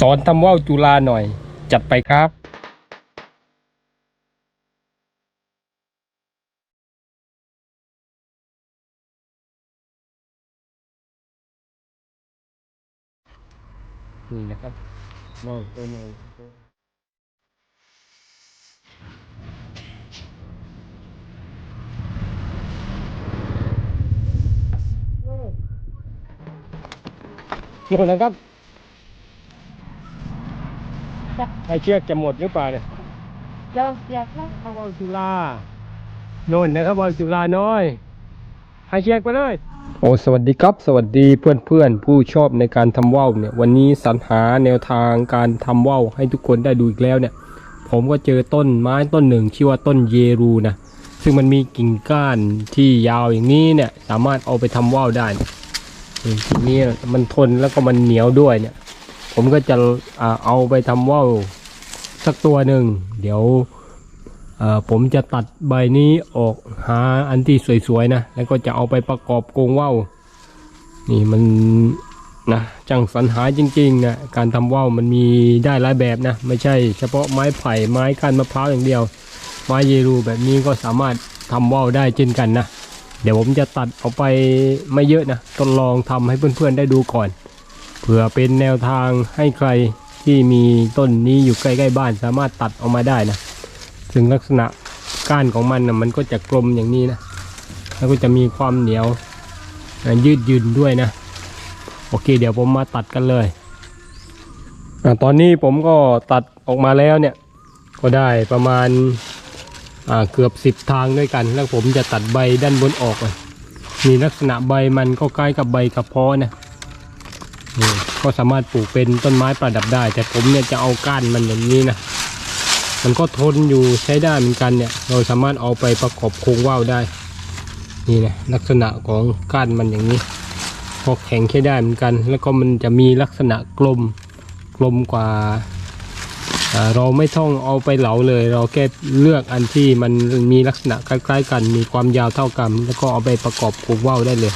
สอนทำว่าวจุฬาหน่อย จัดไปครับ นี่นะครับว่าวตัวหน่อยหมดแล้วครับ ไอเชือกจะหมดหรือเปล่าเนี่ยเดี๋ยวเดี๋ยวนะข้าวว่าวจุฬาโน่นนะครับว่าวจุฬาน้อยให้เชือกไปเลยโอ้สวัสดีครับ สวัสดีเพื่อนเพื่อนๆผู้ชอบในการทำว่าวเนี่ย วันนี้สรรหาแนวทางการทำว่าวให้ทุกคนได้ดูอีกแล้วเนี่ย ผมก็เจอต้นไม้ต้นหนึ่งชื่อว่าต้นเยรูนะซึ่งมันมีกิ่งก้านที่ยาวอย่างนี้เนี่ย สามารถเอาไปทำว่าวได้นะนี่กิ่งนี้มันทนแล้วก็มันเหนียวด้วยเนี่ย ผมก็จะเอาไปทำว่าวสักตัวหนึ่ง เดี๋ยวผมจะตัดใบนี้ออกหาอันที่สวยๆนะ แล้วก็จะเอาไปประกอบกรงว่าวนี่มันนะจังสรรหาจริงๆนะการทำว่าวมันมีได้หลายแบบนะ ไม่ใช่เฉพาะไม้ไผ่ไม้ก้านมะพร้าวอย่างเดียว ไม้เยรูแบบนี้ก็สามารถทำว่าวได้เช่นกันนะ เดี๋ยวผมจะตัดเอาไปไม่เยอะนะทดลองทำให้เพื่อนๆได้ดูก่อน เผื่อเป็นแนวทางให้ใครที่มีต้นนี้อยู่ใกล้ๆบ้านสามารถตัดออกมาได้นะซึ่งลักษณะก้านของมันนะมันก็จะกลมอย่างนี้นะ แล้วก็จะมีความเหนียวยืดหยืนด้วยนะ โอเค เดี๋ยวผมมาตัดกันเลยอตอนนี้ผมก็ตัดออกมาแล้วเนี่ย ก็ได้ประมาณาเกือบสิบทางด้วยกัน แล้วผมจะตัดใบด้านบนออกเลยมีลักษณะใบมันก็ใกล้กับใบกระเพาะนะ นี่ก็สามารถปลูกเป็นต้นไม้ประดับได้ แต่ผมเนี่ยจะเอาก้านมันอย่างนี้นะมันก็ทนอยู่ใช้ได้เหมือนกันเนี่ย เราสามารถเอาไปประกอบโครงว่าวได้ นี่นะลักษณะของก้านมันอย่างนี้พอแข็งใช้ได้เหมือนกัน แล้วก็มันจะมีลักษณะกลมกลมกว่าเราไม่ต้องเอาไปเหลาเลย เราแค่เลือกอันที่มันมีลักษณะคล้ายๆ กัน มีความยาวเท่ากัน แล้วก็เอาไปประกอบโครงว่าวได้เลย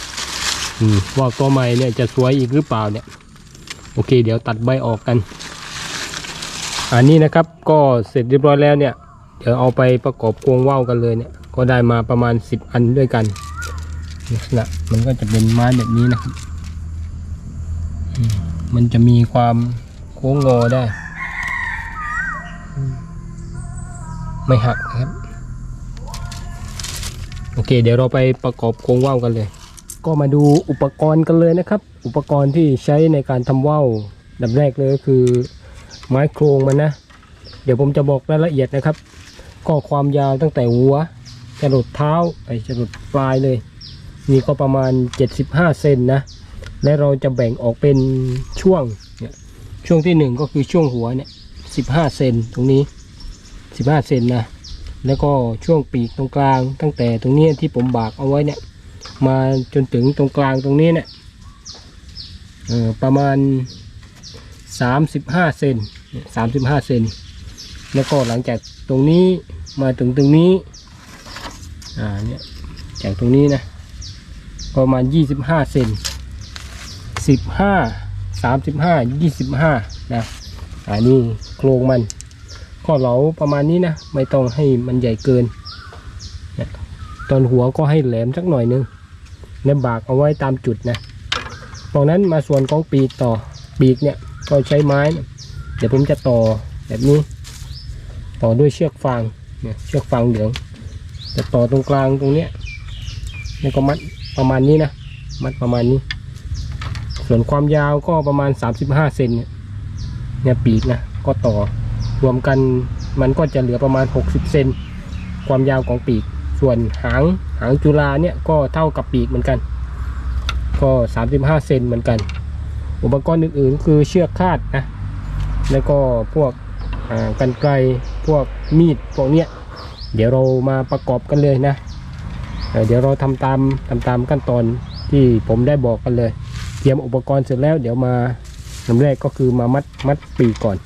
ว่าตัวใหม่เนี่ยจะสวยอีกหรือเปล่าเนี่ย โอเค เดี๋ยวตัดใบออกกัน อันนี้นะครับก็เสร็จเรียบร้อยแล้วเนี่ย เดี๋ยวเอาไปประกอบกรงว่าวกันเลยเนี่ย ก็ได้มาประมาณ 10 อันด้วยกันลักษณะมันก็จะเป็นไม้แบบนี้นะครับ มันจะมีความโค้งงอได้ ไม่หักนะครับ โอเค เดี๋ยวเราไปประกอบกรงว่าวกันเลย ก็มาดูอุปกรณ์กันเลยนะครับ อุปกรณ์ที่ใช้ในการทำว่าวดับแรกเลยก็คือไม้โครงมันนะ เดี๋ยวผมจะบอกรายละเอียดนะครับ ก็ความยาวตั้งแต่หัวจรดเท้าไปจรดปลายเลย นี่ก็ประมาณ 75 เซนนะ และเราจะแบ่งออกเป็นช่วงเนี่ยช่วงที่หนึ่งก็คือช่วงหัวเนี่ย15 เซนตรงนี้ 15 เซนนะ แล้วก็ช่วงปีกตรงกลางตั้งแต่ตรงนี้ที่ผมบากเอาไว้เนี่ย มาจนถึงตรงกลางตรงนี้เนี่ยประมาณ 35 เซน35 เซนแล้วก็หลังจากตรงนี้มาถึงตรงนี้อ่าเนี่ยจากตรงนี้นะประมาณ 25 เซน15 35 25นะอันนี้โครงมันก็เหลาประมาณนี้นะ ไม่ต้องให้มันใหญ่เกิน ตอนหัวก็ให้แหลมสักหน่อยนึงและบากเอาไว้ตามจุดนะตรงนั้นมาส่วนของปีกต่อปีกเนี่ยก็ใช้ไม้ เดี๋ยวผมจะต่อแบบนี้ ต่อด้วยเชือกฟางเนี่ยเชือกฟางเหลืองจะต่อตรงกลางตรงเนี้ยแล้วก็มัดประมาณนี้นะมัดประมาณนี้ ส่วนความยาวก็ประมาณ 35เซนเนี่ยเนี่ยปีกนะก็ต่อรวมกันมันก็จะเหลือประมาณ 60เซนความยาวของปีก ส่วนหางหางจุฬาเนี่ยก็เท่ากับปีกเหมือนกัน ก็ 35 เซนเหมือนกัน อุปกรณ์อื่นๆคือเชือกคาดนะแล้วก็พวกกันไกลพวกมีดพวกเนี้ยเดี๋ยวเรามาประกอบกันเลยนะเเดี๋ยวเราทำตามทำตามขั้นตอนที่ผมได้บอกกันเลย เตรียมอุปกรณ์เสร็จแล้ว เดี๋ยวมาลำแรกก็คือมามัดมัดปีกก่อน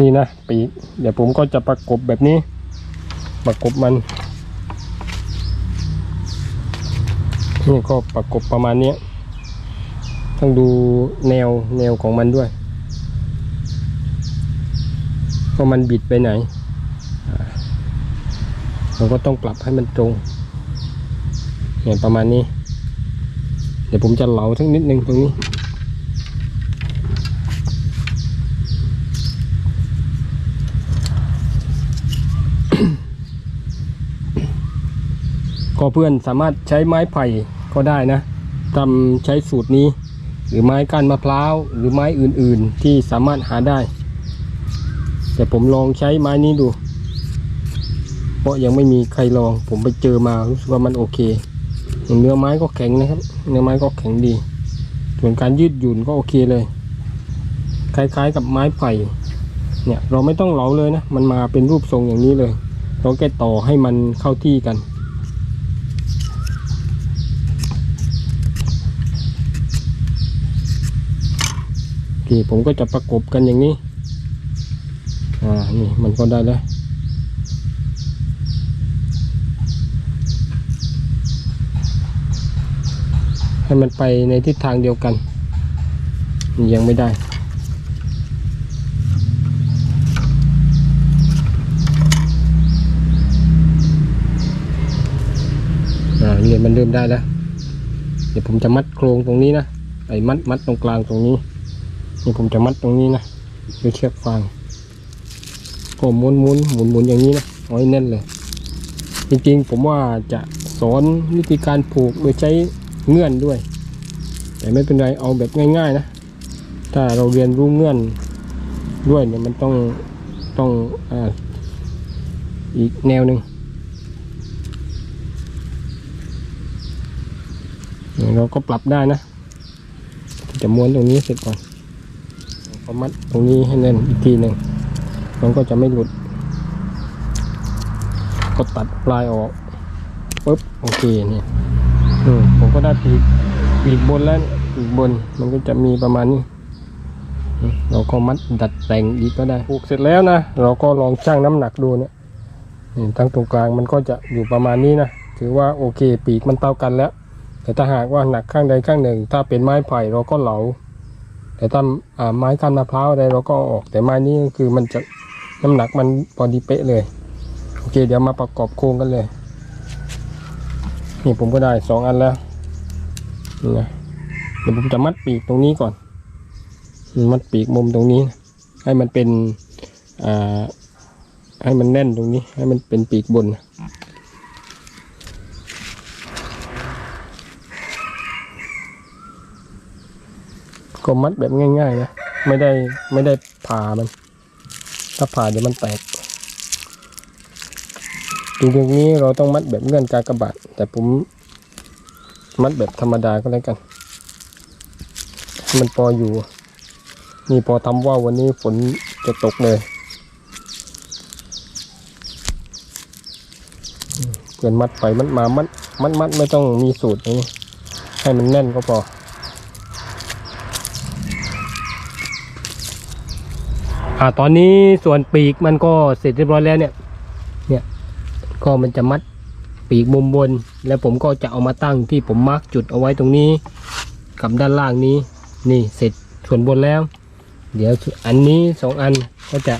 นี่นะปีกเดี๋ยวผมก็จะประกบแบบนี้ ประกบมัน นี่ก็ประกบประมาณนี้ ต้องดูแนวแนวของมันด้วยว่ามันบิดไปไหน เราก็ต้องปรับให้มันตรงเนี่ยประมาณนี้ เดี๋ยวผมจะเหลาสักนิดนึงตรงนี้ ก็เพื่อนสามารถใช้ไม้ไผ่ก็ได้นะทำใช้สูตรนี้ หรือไม้ก้านมะพร้าวหรือไม้อื่นๆ ที่สามารถหาได้ แต่ผมลองใช้ไม้นี้ดู เพราะยังไม่มีใครลอง ผมไปเจอมารู้สึกว่ามันโอเค เนื้อไม้ก็แข็งนะครับ เนื้อไม้ก็แข็งดี ส่วนการยืดหยุ่นก็โอเคเลย คล้ายๆกับไม้ไผ่เนี่ยเราไม่ต้องเหลาเลยนะ มันมาเป็นรูปทรงอย่างนี้เลย เราแค่ต่อให้มันเข้าที่กัน เคผมก็จะประกบกันอย่างนี้ อ่า นี่มันก็ได้แล้วให้มันไปในทิศทางเดียวกันนี่ยังไม่ได้อ่เนี่ยมันเริ่มได้แล้ว เดี๋ยวผมจะมัดโครงตรงนี้นะไอ้มัดมัดตรงกลางตรงนี้ นี่ผมจะมัดตรงนี้นะด้วยเชือกฟางก็หมุนหมุนหมุนหมุนอย่างนี้นะเอาให้แน่นเลย จริงๆ ผมว่าจะสอนวิธีการผูกโดยใช้เงื่อนด้วย แต่ไม่เป็นไรเอาแบบง่าย ๆ นะ ถ้าเราเรียนรู้เงื่อนด้วยเนี่ยมันต้องต้องออีกแนวหนึ่งเราก็ปรับได้นะ จะม้วนตรงนี้เสร็จก่อน พอมัดตรงนี้ให้แน่นอีกทีหนึ่งมันก็จะไม่หลุด ก็ตัดปลายออกปุ๊บโอเคเนี่ยอืผมก็ได้ปีกปีกบนแล้วปีกบนมันก็จะมีประมาณนี้เราก็มัดดัดแต่งอีกก็ได้ผูกเสร็จแล้วนะ เราก็ลองชั่งน้ำหนักดูเนี่ยนี่ทั้งตรงกลางมันก็จะอยู่ประมาณนี้นะ ถือว่าโอเค ปีกมันเท่ากันแล้ว แต่ถ้าหากว่าหนักข้างใดข้างหนึ่ง ถ้าเป็นไม้ไผ่เราก็เหลา แต่ถ้าอ่าไม้ก้นมะพร้าวอะไรเราก็อออก แต่ไม้นี้ก็คือมันจะน้ำหนักมันพอดีเป๊ะเลย โอเค เดี๋ยวมาประกอบโครงกันเลย นี่ผมก็ได้สองอันแล้วนี่นะเดี๋ยวผมจะมัดปีกตรงนี้ก่อน มัดปีกมุมตรงนี้ ให้มันเป็นอ่าให้มันแน่นตรงนี้ ให้มันเป็นปีกบน ก็มัดแบบง่ายๆนะไม่ได้ไม่ได้ผ่ามัน ถ้าผ่าเดี๋ยวมันแตกจริงๆนี้เราต้องมัดแบบเงื่อนกากระบาทแต่ผมมัดแบบธรรมดาก็แล้วกัน มันพออยู่ นี่พอทำว่าวันนี้ฝนจะตกเลยอืมเพื่อนมัดไปมัดมามัดมัดมัดไม่ต้องมีสูตรนี้ให้มันแน่นก็พอ อ่าตอนนี้ส่วนปีกมันก็เสร็จเรียบร้อยแล้วเนี่ย เนี่ยก็มันจะมัดปีกมุมบน แล้วผมก็จะเอามาตั้งที่ผมมาร์กจุดเอาไว้ตรงนี้ กับด้านล่างนี้ นี่เสร็จส่วนบนแล้ว เดี๋ยวอันนี้สองอันก็จะ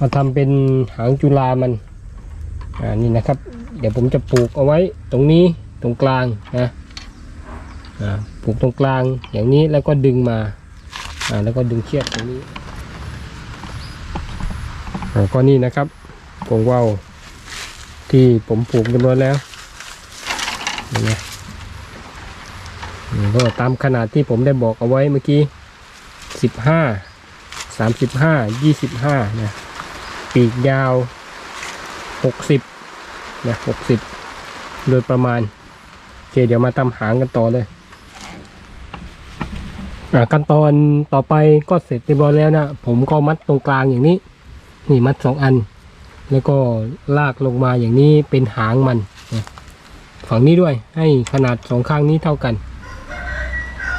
มาทำเป็นหางจุฬามันอ่านี่นะครับ เดี๋ยวผมจะปลูกเอาไว้ตรงนี้ตรงกลางนะอ่าปลูกตรงกลางอย่างนี้แล้วก็ดึงมาอ่าแล้วก็ดึงเชือกตรงนี้ ก็นี่นะครับกงว่าวที่ผมปลูกเรียบร้อยแล้วนี่นะอืมก็ตามขนาดที่ผมได้บอกเอาไว้เมื่อกี้สิบห้าสามสิบห้ายี่สิบห้านะปีกยาวหกสิบนะหกสิบโดยประมาณโอเคเดี๋ยวมาทำหางกันต่อเลยอ่าขั้นตอนต่อไปก็เสร็จเรียบร้อยแล้วนะ ผมก็มัดตรงกลางอย่างนี้ นี่มัดสองอัน แล้วก็ลากลงมาอย่างนี้เป็นหางมันฝั่งนี้ด้วยให้ขนาดสองข้างนี้เท่ากัน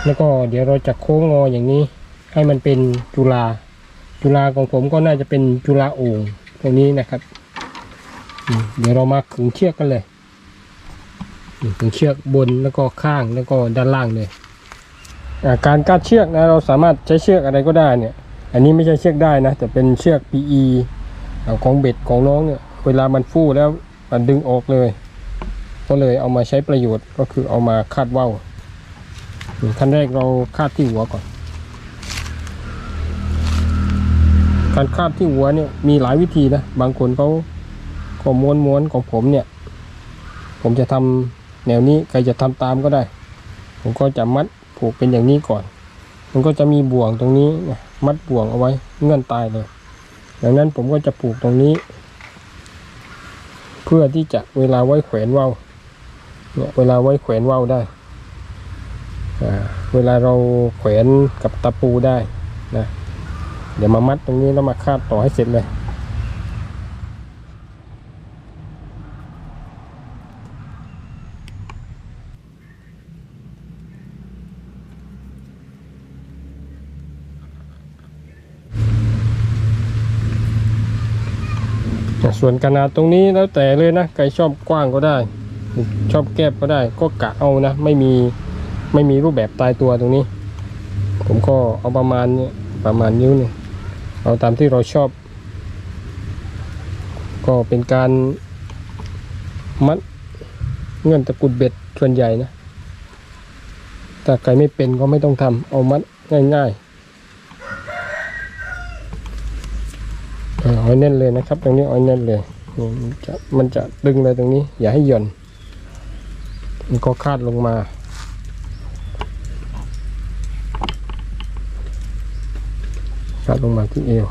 แล้วก็เดี๋ยวเราจะโค้งงออย่างนี้ ให้มันเป็นจุฬาจุฬาของผมก็น่าจะเป็นจุฬาโอ่งตรงนี้นะครับเดี๋ยวเรามาขึงเชือกกันเลยขึงเชือกบนแล้วก็ข้างแล้วก็ด้านล่างเลยการคาดเชือกนะเราสามารถใช้เชือกอะไรก็ได้เนี่ย อันนี้ไม่ใช่เชือกได้นะ แต่เป็นเชือก PE อ่าของเบ็ดของน้องเนี่ยเวลามันฟู่แล้วมันดึงออกเลย ก็เลยเอามาใช้ประโยชน์ก็คือเอามาคาดว่าวขั้นแรกเราคาดที่หัวก่อน การคาดที่หัวเนี่ยมีหลายวิธีนะ บางคนเขาก็ม้วนม้วนของผมเนี่ย ผมจะทำแนวนี้ใครจะทำตามก็ได้ ผมก็จะมัดผูกเป็นอย่างนี้ก่อน มันก็จะมีบ่วงตรงนี้นะ มัดบ่วงเอาไว้เงื่อนตายเลยดังนั้นผมก็จะปลูกตรงนี้ เพื่อที่จะเวลาไว้แขวนว่าวเนี่ยเวลาไว้แขวนว่าวได้เวลาเราแขวนกับตะปูได้นะเดี๋ยวมามัดตรงนี้แล้วมาคาดต่อให้เสร็จเลย ส่วนขนาดตรงนี้แล้วแต่เลยนะใครชอบกว้างก็ได้ ชอบแคบก็ได้ ก็กะเอานะ ไม่มีไม่มีรูปแบบตายตัวตรงนี้ ผมก็เอาประมาณนี้ประมาณนิ้วนึงเอาตามที่เราชอบ ก็เป็นการมัดเงื่อนตะกุดเบ็ดส่วนใหญ่นะถ้าใครไม่เป็นก็ไม่ต้องทำเอามัดง่าย ๆ เอาเอาให้แน่นเลยนะครับ ตรงนี้เอาแน่นเลยนี่มันจะมันจะดึงเลยตรงนี้ อย่าให้หย่อนมันก็คาดลงมา คาดลงมาที่เอว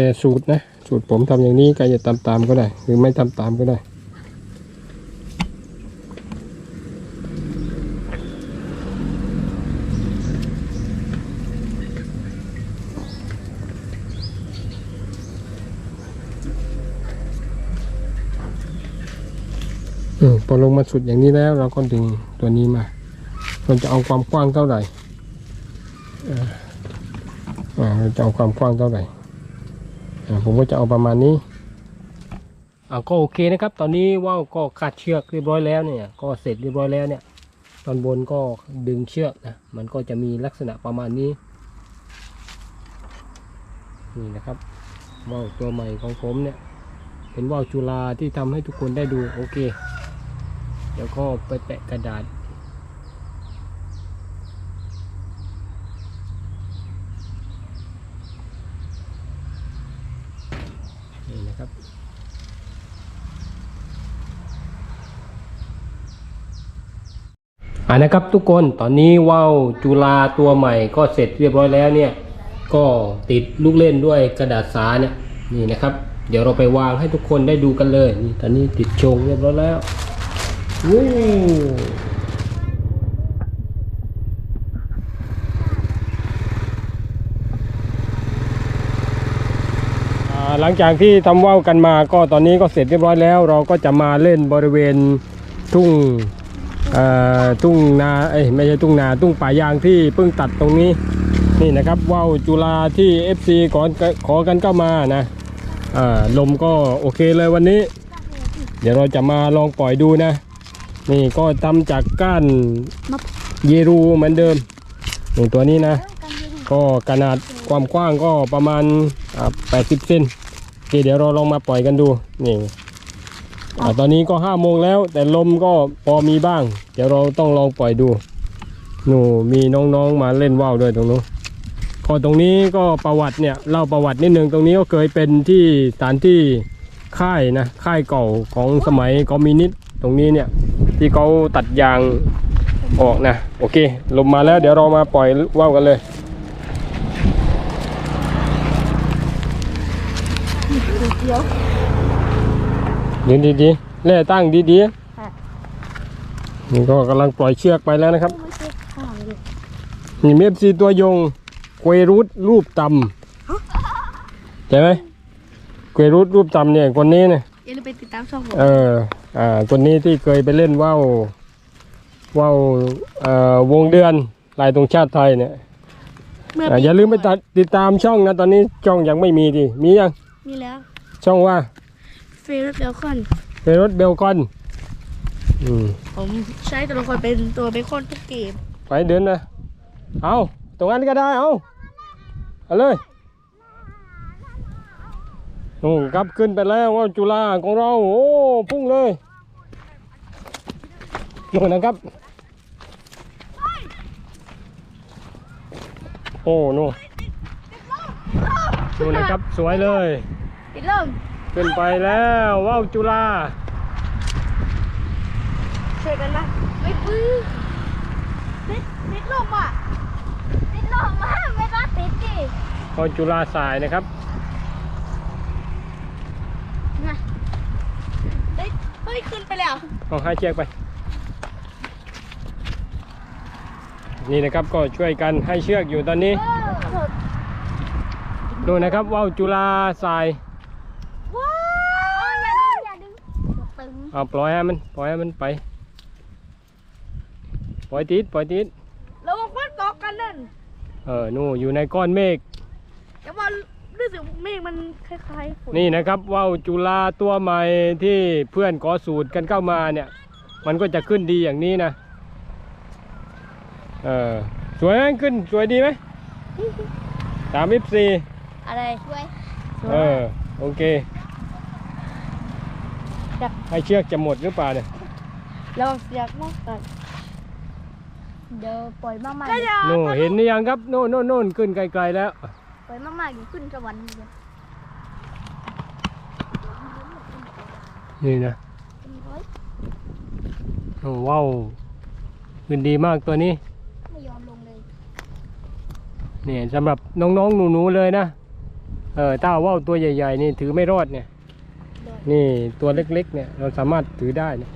แต่สูตรนะสูตรผมทำอย่างนี้ใครจะทำตามก็ได้ หรือไม่ทำตามก็ได้อืมพอลงมาสุดอย่างนี้แล้วเราก็ดึงตัวนี้มาเราจะเอาความกว้างเท่าไหร่เราจะเอาความกว้างเท่าไหร่ ผมก็จะเอาประมาณนี้อ่าก็โอเคนะครับ ตอนนี้ว่าวก็คาดเชือกเรียบร้อยแล้วเนี่ย ก็เสร็จเรียบร้อยแล้วเนี่ย ตอนบนก็ดึงเชือกนะ มันก็จะมีลักษณะประมาณนี้ นี่นะครับว่าวตัวใหม่ของผมเนี่ย เป็นว่าวจุฬาที่ทำให้ทุกคนได้ดูโอเค เดี๋ยวก็ไปแปะกระดาษ นี่นะครับ อ่านะครับทุกคนตอนนี้ว่าวจุฬาตัวใหม่ก็เสร็จเรียบร้อยแล้วเนี่ยก็ติดลูกเล่นด้วยกระดาษสาเนี่ยนี่นะครับ เดี๋ยวเราไปวางให้ทุกคนได้ดูกันเลยนี่ตอนนี้ติดชงเรียบร้อยแล้ววู้หลังจากที่ทำว่าวกันมาก็ตอนนี้ก็เสร็จเรียบร้อยแล้ว เราก็จะมาเล่นบริเวณทุ่ง เอ่อทุ่งนาเอ้ยไม่ใช่ทุ่งนาทุ่งป่ายางที่เพิ่งตัดตรงนี้นี่นะครับว่าวจุฬาที่ FC ขอขอกันเข้ามานะลมก็โอเคเลยวันนี้ เดี๋ยวเราจะมาลองปล่อยดูนะ นี่ก็ทำจากก้านเยรูเหมือนเดิมหนี่งตัวนี้นะ ก็ขนาดความกว้างก็ประมาณ 80 เซนเดี๋ยวเราลองมาปล่อยกันดูนี่ ตอนนี้ก็ห้าโมงแล้ว แต่ลมก็พอมีบ้าง เดี๋ยวเราต้องลองปล่อยดูหนูมีน้องๆมาเล่นว่าวด้วยตรงนู้นก็ตรงนี้ก็ประวัติเนี่ยเล่าประวัตินิดนึงตรงนี้ก็เคยเป็นที่สถานที่ค่ายนะค่ายเก่าของสมัยคอมมิวนิสต์ตรงนี้เนี่ยที่เขาตัดยางออกนะโอเค ลมมาแล้วเดี๋ยวเรามาปล่อยว่าวกันเลยเดี๋ยว ยืนดีๆแล่ตั้งดีๆนี่ก็กำลังปล่อยเชือกไปแล้วนะครับไม่ใช่ข้าวเลยนี่เมฟซีตัวยงเควรูทรูปต่ำใช่ไหมเเกยรุดรูปจำเนี่ยคนนี้เนี่ยอย่าลืมไปติดตามช่องผมเอออ่าคนนี้ที่เคยไปเล่นว่าวว่าวเอ่อวงเดือนลายตรงชาติไทยเนี่ยเมื่ออ่าปีอย่าลืมไปตัดติดตามช่องนะ ตอนนี้ช่องยังไม่มีดิมียัง มีแล้ว ช่องว่า เฟรนเดลคอนเรถเบลคอน อืม ผมใช้ตัวละครเป็นตัวเบคอนทุกเกม ไปเดินนะเอาตรงนั้นก็ได้เอาเอาเลยนู่นครับขึ้นไปแล้วว่าจุฬาของเรา โอ้พุ่งเลยนู่นนะครับ โอ้นู่นนู่นนะครับ สวยเลย ติดเริ่ม ขึ้นไปแล้วว้าวจุฬาช่วยกันนะไม่ปื้อติดติดลมอะติดลมมากไม่ต้องติดดิว้าวจุฬาสายนะครับติดเฮ้ยขึ้นไปแล้ว เอาให้เชือกไป นี่นะครับก็ช่วยกันให้เชือกอยู่ตอนนี้ ดูนะครับว่าวจุฬาสาย ว้าวอย่าดึงอย่าดึงตึง เอาปล่อยให้มันปล่อยให้มันไป ปล่อยติดปล่อยติดระวังฟันตอกกันนั่นเออนู่นอยู่ในก้อนเมฆแต่ว่ารู้สึกเมฆมันคล้ายๆฝนนี่นะครับว่าวจุฬาตัวใหม่ที่เพื่อนขอสูตรกันเข้ามาเนี่ย มันก็จะขึ้นดีอย่างนี้นะเออสวยไหมขึ้นสวยดีไหมสามสิบสี่อะไรช่วย เออโอเค ให้เชือกจะหมดหรือเปล่าเนี่ยระวังเสียกมากกันเดี๋ยวปล่อยมากก็อย่าโน่เห็นหรือยังครับโน่นโน่นโน่นขึ้นไกลๆแล้วๆปล่อยมากๆอยู่ขึ้นสวรรค์เลยนี่นะโอ้ว้าวขึ้นดีมากตัวนี้ไม่ยอมลงเลยนี่สำหรับน้องๆหนูๆเลยนะเออถ้าว่าวตัวใหญ่ๆนี่ถือไม่รอดเนี่ย นี่ตัวเล็กๆเนี่ยเราสามารถถือได้เนี่ย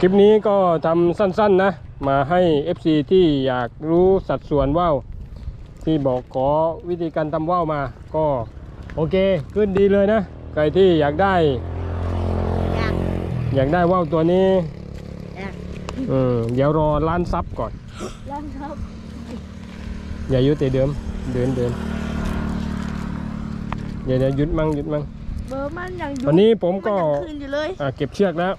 คลิปนี้ก็ทำสั้นๆนะ มาให้ FC ที่อยากรู้สัดส่วนว่าวที่บอกขอวิธีการทำว่าวมา ก็โอเคขึ้นดีเลยนะ ใครที่อยากได้ อยากอยากได้ว่าวตัวนี้อยากอืมเดี๋ยวรอล้านซับก่อนแล้วครับ อย่าหยุดแต่เดิม เดินเดินเดี๋ยวเดี๋ยวหยุดมั่งหยุดมั่ง เบอร์มันยังอยู่วันนี้ผมก็นยังคืนอยู่เลย อ่าเก็บเชือกแล้ว